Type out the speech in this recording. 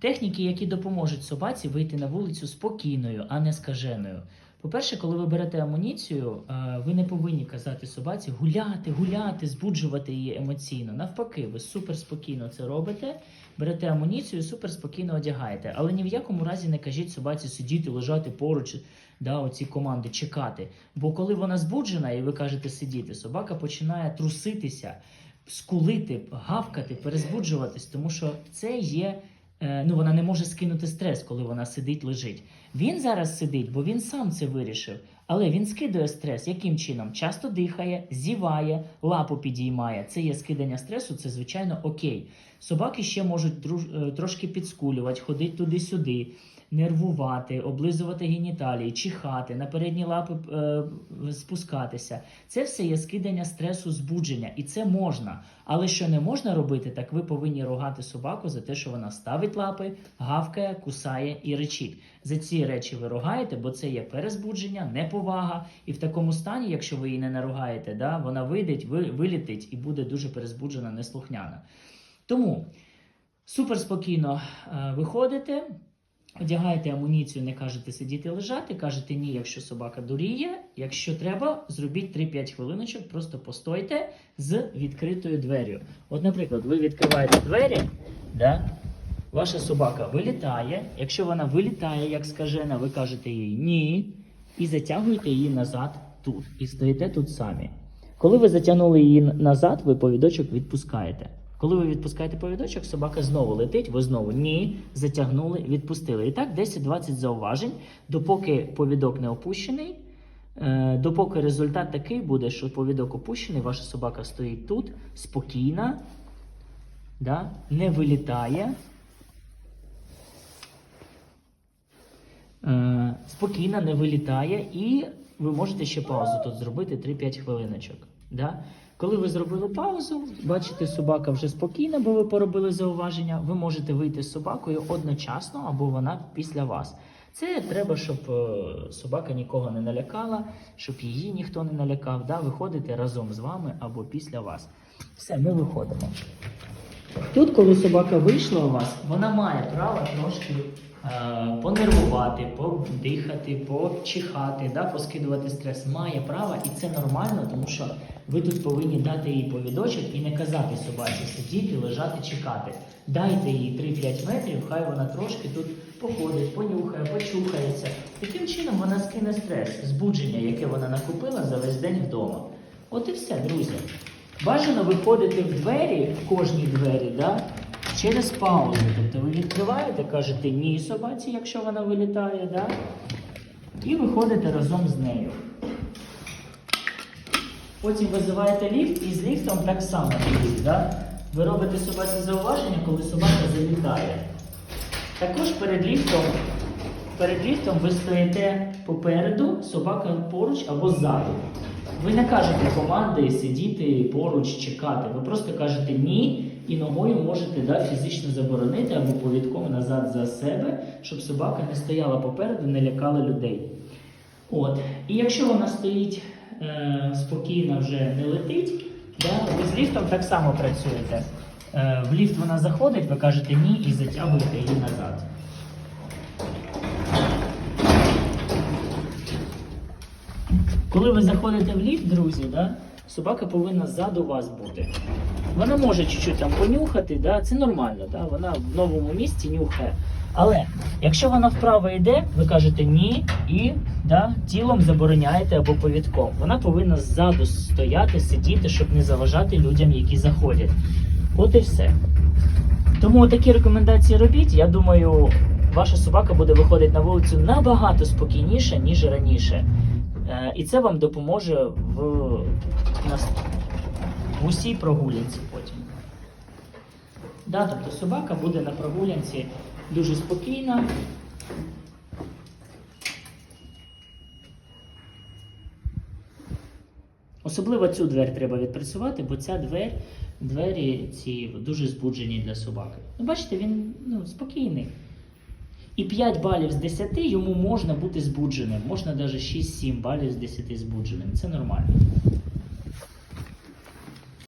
Техніки, які допоможуть собаці вийти на вулицю спокійною, а не скаженою. По-перше, коли ви берете амуніцію, е, ви не повинні казати собаці гуляти, гуляти, збуджувати її емоційно. Навпаки, ви супер спокійно це робите, берете амуніцію, супер спокійно одягаєте. Але ні в якому разі не кажіть собаці сидіти, лежати поруч, да, оці команди, чекати. Бо коли вона збуджена і ви кажете сидіти, собака починає труситися, скулити, гавкати, перезбуджуватись, тому що це є. Е, Ну, вона не може скинути стрес, коли вона сидить, лежить. Він зараз сидить, бо він сам це вирішив. Але він скидає стрес. Яким чином? Часто дихає, зіває, лапу підіймає. Це є скидання стресу, це звичайно окей. Собаки ще можуть е, трошки підскулювати, ходити туди-сюди, нервувати, облизувати геніталії, чихати, на передні лапи е, спускатися. Це все є скидання стресу, збудження, і це можна. Але що не можна робити, так ви повинні ругати собаку за те, що вона ставить лапи, гавкає, кусає і речить. За ці речі ви ругаєте, бо це є перезбудження, неповага. І в такому стані, якщо ви її не наругаєте, да, вона вийде, ви, вилітить і буде дуже перезбуджена, неслухняна. Тому супер спокійно е, виходите. Одягаєте амуніцію, не кажете сидіти лежати, кажете ні, якщо собака дуріє. Якщо треба, зробіть 3-5 хвилиночок, просто постойте з відкритою дверю. От, наприклад, ви відкриваєте двері, да? Ваша собака вилітає. Якщо вона вилітає, як скажена, ви кажете їй ні, і затягуєте її назад тут. І стоїте тут самі. Коли ви затягнули її назад, ви повідочок відпускаєте. Коли ви відпускаєте повідочок, собака знову летить, ви знову ні, затягнули, відпустили. І так 10-20 зауважень, допоки повідок не опущений, е, допоки результат такий буде, що повідок опущений, ваша собака стоїть тут, спокійна, да, не вилітає. Е, спокійно, не вилітає, і ви можете ще паузу тут зробити 3-5 хвилиночок. Да? Коли ви зробили паузу, бачите, собака вже спокійна, бо ви поробили зауваження. Ви можете вийти з собакою одночасно або вона після вас. Це треба, щоб е, собака нікого не налякала, щоб її ніхто не налякав. Да? Виходите разом з вами або після вас. Все, ми виходимо. Тут, коли собака вийшла у вас, вона має право трошки е, понервувати, подихати, почихати, да, поскидувати стрес. Має право, і це нормально, тому що ви тут повинні дати їй повідочок і не казати собаці сидіти, лежати, чекати. Дайте їй 3-5 метрів, хай вона трошки тут походить, понюхає, почухається. Таким чином вона скине стрес, збудження, яке вона накупила за весь день вдома. От і все, друзі. Бажано виходити в двері, в кожній двері, да, через паузу. Тобто ви відкриваєте, кажете ні собаці, якщо вона вилітає, да, і виходите разом з нею. Потім визиваєте ліфт і з ліфтом так само ліфт, да? Ви робите собаці зауваження, коли собака залітає. Також перед ліфтом, перед ліфтом ви стоїте попереду, собака поруч або ззаду. Ви не кажете команди сидіти поруч, чекати. Ви просто кажете ні і ногою можете да, фізично заборонити або повідком назад за себе, щоб собака не стояла попереду, не лякала людей. От. І якщо вона стоїть е, спокійно, вже не летить, да, ви з ліфтом так само працюєте. Е, в ліфт вона заходить, ви кажете ні і затягуєте її назад. Коли ви заходите в ліфт, друзі, да, собака повинна ззаду вас бути. Вона може чуть-чуть там понюхати, да, це нормально, да, вона в новому місці нюхає. Але якщо вона вправо йде, ви кажете ні і да, тілом забороняєте або повідком. Вона повинна ззаду стояти, сидіти, щоб не заважати людям, які заходять. От і все. Тому такі рекомендації робіть. Я думаю, ваша собака буде виходити на вулицю набагато спокійніше, ніж раніше. Е, І це вам допоможе в, в усій прогулянці потім. Да, тобто собака буде на прогулянці дуже спокійна. Особливо цю двері треба відпрацювати, бо ця двері, двері ці дуже збуджені для собаки. Ну, бачите, він ну, спокійний. І 5 балів з 10 йому можна бути збудженим. Можна навіть 6-7 балів з 10 збудженим. Це нормально.